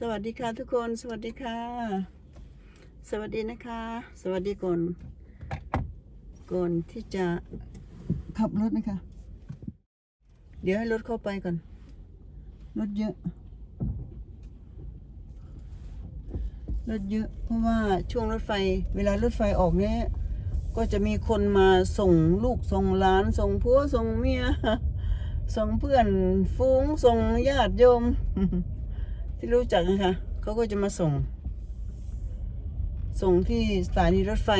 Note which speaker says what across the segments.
Speaker 1: สวัสดีค่ะทุกคน สวัสดีค่ะ สวัสดีนะคะ สวัสดีก่อนก่อนที่จะขับรถนะคะ เดี๋ยวให้รถเข้าไปก่อน รถเยอะ รถเยอะ เพราะว่าช่วงรถไฟ เวลารถไฟออกเนี้ยก็จะมีคนมาส่งลูกส่งหลานส่งผัวส่งเมียส่งเพื่อนฟูงส่งญาติโยม ที่รู้จักนะคะเขาก็จะมาส่ง ส่งที่สถานีรถไฟ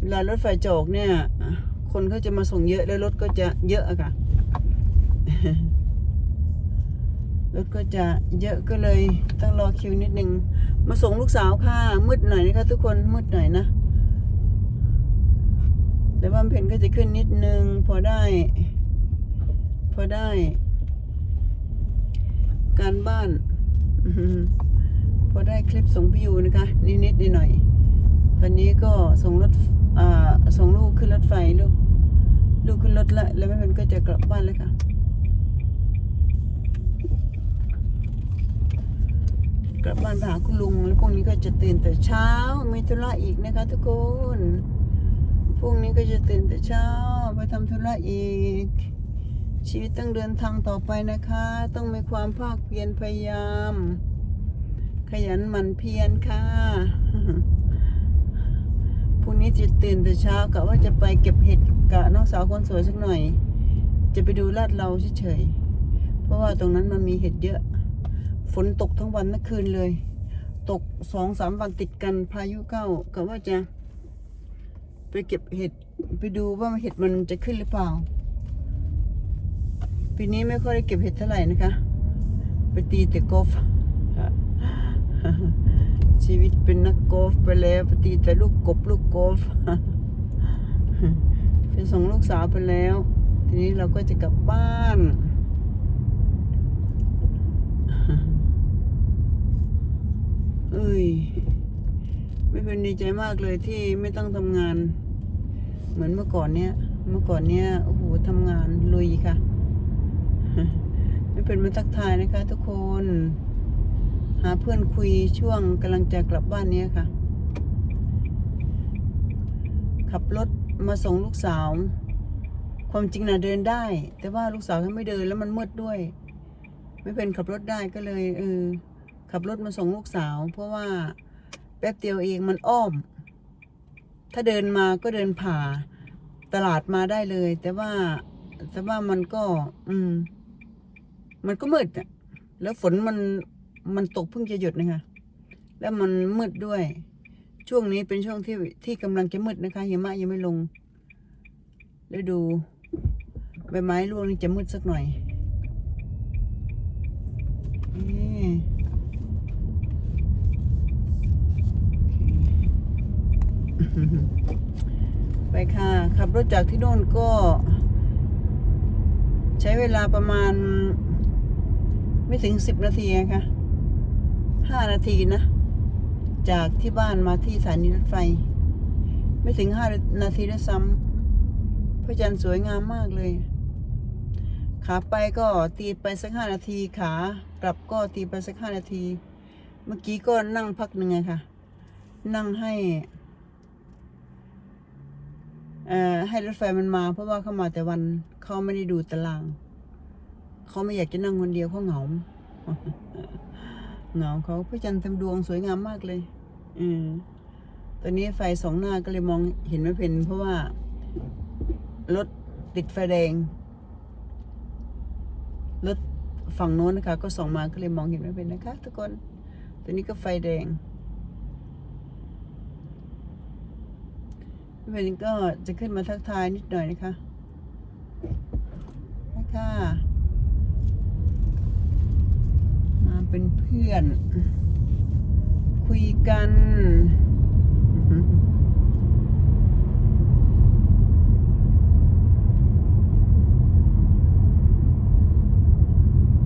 Speaker 1: เวลารถไฟจอกเนี่ย คนเขาจะมาส่งเยอะแล้วรถก็จะเยอะอะค่ะ รถก็จะเยอะก็เลยต้องรอคิวนิดนึง มาส่งลูกสาวค่ะ มืดหน่อยนะคะทุกคนมืดหน่อยนะ แต่ว่าเพนก็จะขึ้นนิดนึง พอได้ พอได้ การบ้าน พอได้คลิปส่งพี่ยูนะคะ นิดนิดๆหน่อยๆตอนนี้ก็ส่งรถอ่าส่งลูกขึ้นรถไฟลูกลูกขึ้นรถละแล้วแม่เพนก็จะกลับบ้านแล้วค่ะกลับบ้านไปหาคุณลุงแล้วพรุ่งนี้ก็จะตื่นแต่เช้ามีธุระอีกนะคะ ทุกคนพรุ่งนี้ก็จะตื่นแต่เช้าไปทำธุระอีก ชีวิตต้องเดินทางต่อไปนะคะ ต้องมีความภาคเพียรพยายาม ขยันหมั่นเพียรค่ะพรุ่งนี้จะตื่นแต่เช้ากะว่าจะไปเก็บเห็ดกะน้องสาวคนสวยสักหน่อย จะไปดูลาดเราเฉยๆเพราะว่าตรงนั้นมันมีเห็ดเยอะ ฝนตกทั้งวันทั้งคืนเลย ตกสองสามวันติดกันพายุเข้ากะว่าจะ ไปเก็บเห็ดไปดูว่าเห็ดมันจะขึ้นหรือเปล่า ปีนี้ไม่ค่อยได้เก็บเห็ดเท่าไหร่นะคะ ไปตีแต่กอล์ฟชีวิตเป็นนักกอล์ฟไปแล้วไปตีแต่ลูกกบลูกกอล์ฟไปส่งลูกสาวไปแล้ว ทีนี้เราก็จะกลับบ้านเอ้ยไม่เป็นดีใจมากเลยที่ไม่ต้องทำงาน เหมือนเมื่อก่อนเนี้ยเมื่อก่อนเนี้ยโอ้โหทำงานลุยค่ะ ไม่เป็นมาทักทายนะคะ ทุกคน หาเพื่อนคุยช่วงกำลังจะกลับบ้านเนี้ยค่ะ ขับรถมาส่งลูกสาว ความจริงนะเดินได้ แต่ว่าลูกสาวเขาไม่เดินแล้วมันมืดด้วย ไม่เป็นขับรถได้ก็เลยเออขับรถมาส่งลูกสาว เพราะว่าแป๊บเดียวเองมันอ้อม ถ้าเดินมาก็เดินผ่าตลาดมาได้เลย แต่ว่าแต่ว่ามันก็ อืม มันก็มืดอะแล้วฝนมันมันตกเพิ่งจะหยุดนะคะ แล้วมันมืดด้วย ช่วงนี้เป็นช่วงที่ที่กำลังจะมืดนะคะหิมะยังไม่ลงแล้วดูใบไม้ร่วงนี่จะมืดสักหน่อยนี่โอเคไปค่ะ ขับรถจากที่โน่นก็ ใช้เวลาประมาณ ไม่ถึงสิบนาทีนะคะห้านาทีนะ จากที่บ้านมาที่สถานีรถไฟ ไม่ถึงห้านาทีด้วยซ้ำพระจันทร์สวยงามมากเลย ขาไปก็ตีไปสักห้านาทีขากลับก็ตีไปสักห้านาที เมื่อกี้ก็นั่งพักหนึ่งไงค่ะ นั่งให้เอ่อให้รถไฟมันมาเพราะว่าเข้ามาแต่วันเขาไม่ได้ดูตาราง เขาไม่อยากจะนั่งคนเดียวเขาเหงาเหงาเขาพระจันทร์เต็มดวงสวยงามมากเลย อืมตอนนี้ไฟสองหน้าก็เลยมองเห็นไม่เป็น เพราะว่ารถติดไฟแดงรถฝั่งโน้นนะคะ ก็ส่องมาก็เลยมองเห็นไม่เป็นนะคะ ทุกคนตอนนี้ก็ไฟแดงไม่เป็นก็จะขึ้นมาทักทายนิดหน่อยนะคะนะคะ มา เป็นเพื่อน คุยกัน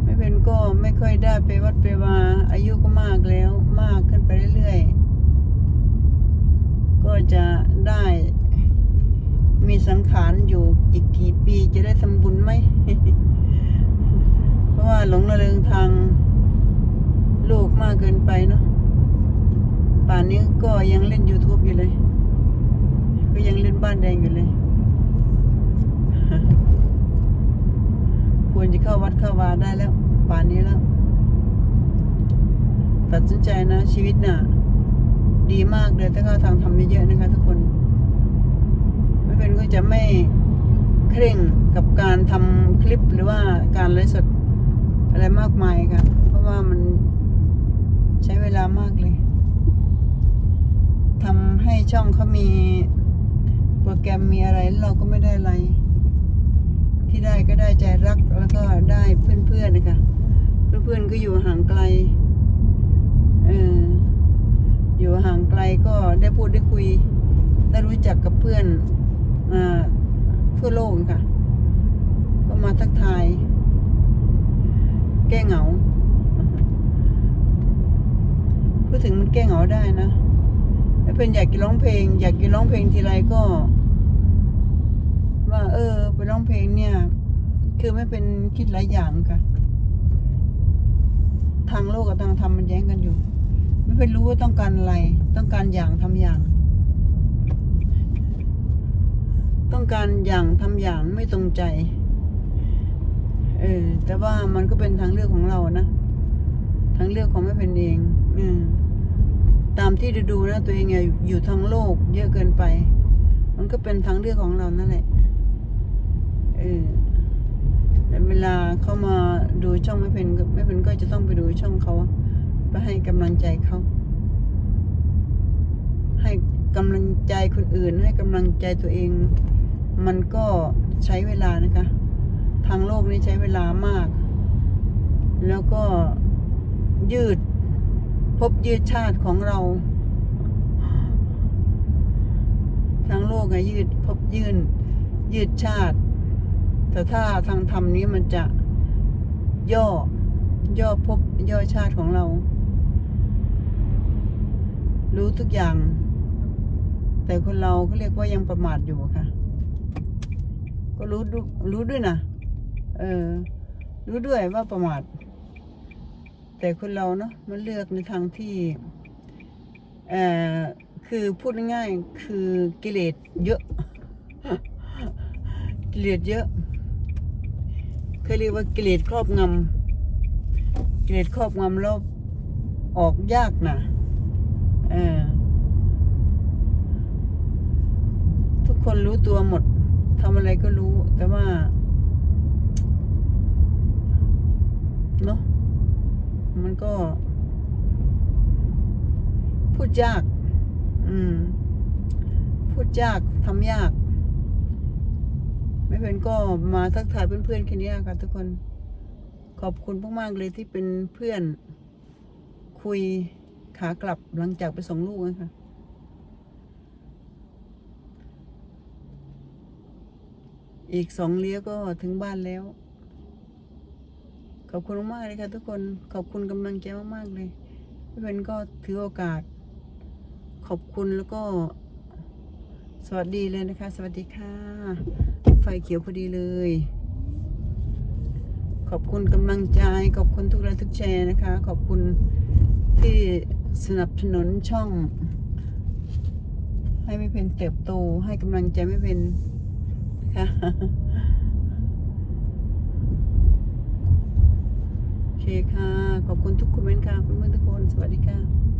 Speaker 1: ไม่เป็นก็ไม่ค่อยได้ไปวัดไปวาอายุก็มากแล้วมากขึ้นไปเรื่อยๆ ก็จะได้มีสังขารอยู่อีกกี่ปีจะได้ทำบุญไหม เพราะว่าหลงระเริงทาง โลกมากเกินไปเนี้ก็ยังเล่น YouTube อยู่เลย ก็ยังเล่นบ้านแดงอยู่เลย ควรจะเข้าวัดเข้าวาได้แล้ว ป่านนี้แล้ว ตัดสินใจนะ ชีวิตน่ะ ดีมากเลยถ้าเข้าทางทำเยอะๆนะคะทุกคน ไม่เป็นก็จะไม่เคร่งกับการทำคลิปหรือว่าการไลฟ์สดอะไรมากมายค่ะ เพราะว่ามัน ใช้เวลามากเลยทำให้ช่องเขามีโปรแกรมมีอะไรเราก็ไม่ได้อะไร ที่ได้ก็ได้ใจรักแล้วก็ได้เพื่อนๆนะคะเพื่อนๆก็อยู่ห่างไกลเอออยู่ห่างไกลก็ได้พูดได้คุย ได้รู้จักกับเพื่อนอ่าทั่วโลกค่ะ ก็มาทักทาย แก้เหงา พู ดถึงมันแก้เหงาได้นะแล้วเพื่อนอยากกินร้องเพลง อยากกินร้องเพลงทีไรก็ ว่า เออ ไปร้องเพลงเนี่ย คือไม่เป็นคิดหลายอย่างค่ะทางโลกกับทางธรรมมันแย้งกันอยู่ ไม่เป็นรู้ว่าต้องการอะไร ต้องการอย่างทำอย่าง ต้องการอย่างทำอย่างไม่ตรงใจ เออแต่ว่ามันก็เป็นทางเลือกของเรานะทางเลือกของไม่เป็นเอง อืม ตามที่ดูนะตัวเองอะอยู่ทางโลก เยอะเกินไป มันก็เป็นทางเลือกของเรานั่นแหละเออแต่เวลาเขามาดูช่องไม่เป็นไม่เป็นก็จะต้องไปดูช่องเขาไปให้กำลังใจเขาให้กำลังใจคนอื่น ให้กำลังใจตัวเอง มันก็ใช้เวลานะคะ ทางโลกนี้ใช้เวลามาก แล้วก็ยืด พบยืดชาติของเรา ทางโลกไงยืดพบยืน ยืดชาติ แต่ถ้าทางธรรมนี้มันจะย่อ ย่อพบย่อชาติของเรา รู้ทุกอย่าง แต่คนเราก็เรียกว่ายังประมาทอยู่ค่ะ ก็รู้รู้ด้วยนะเออ รู้ด้วยว่าประมาท แต่คนเราเนาะมันเลือกในทางที่เอ่อคือพูดง่ายๆคือกิเลสเยอะ กิเลสเยอะเคยเรียกว่ากิเลสครอบงำกิเลสครอบงำแล้วออกยากนะเออทุกคนรู้ตัวหมดทำอะไรก็รู้แต่ว่าเนาะมัน ก็ พูดยาก อืม พูดยากทำยาก ไม่เป็นก็มาทักทายเพื่อนๆแค่นี้ค่ะทุกคน ขอบคุณมากๆเลยที่เป็นเพื่อน คุยขากลับหลังจากไปส่งลูกนะคะอีกสองเลี้ยวก็ถึงบ้านแล้ว ขอบคุณมากๆเลยค่ะทุกคนขอบคุณกำลังใจมากๆเลยพี่เพนก็ถือโอกาส ขอบคุณแล้วก็ สวัสดีเลยนะคะ สวัสดีค่ะ ไฟเขียวพอดีเลย ขอบคุณกำลังใจ ขอบคุณทุกไลค์ทุกแชร์นะคะ ขอบคุณที่สนับสนุนช่อง ให้ไม่เพนเติบโตให้กำลังใจไม่เพนค่ะ โอเค ค่ะ ขอบคุณทุกคอมเมนต์ค่ะเพื่อนๆทุกคน สวัสดีค่ะ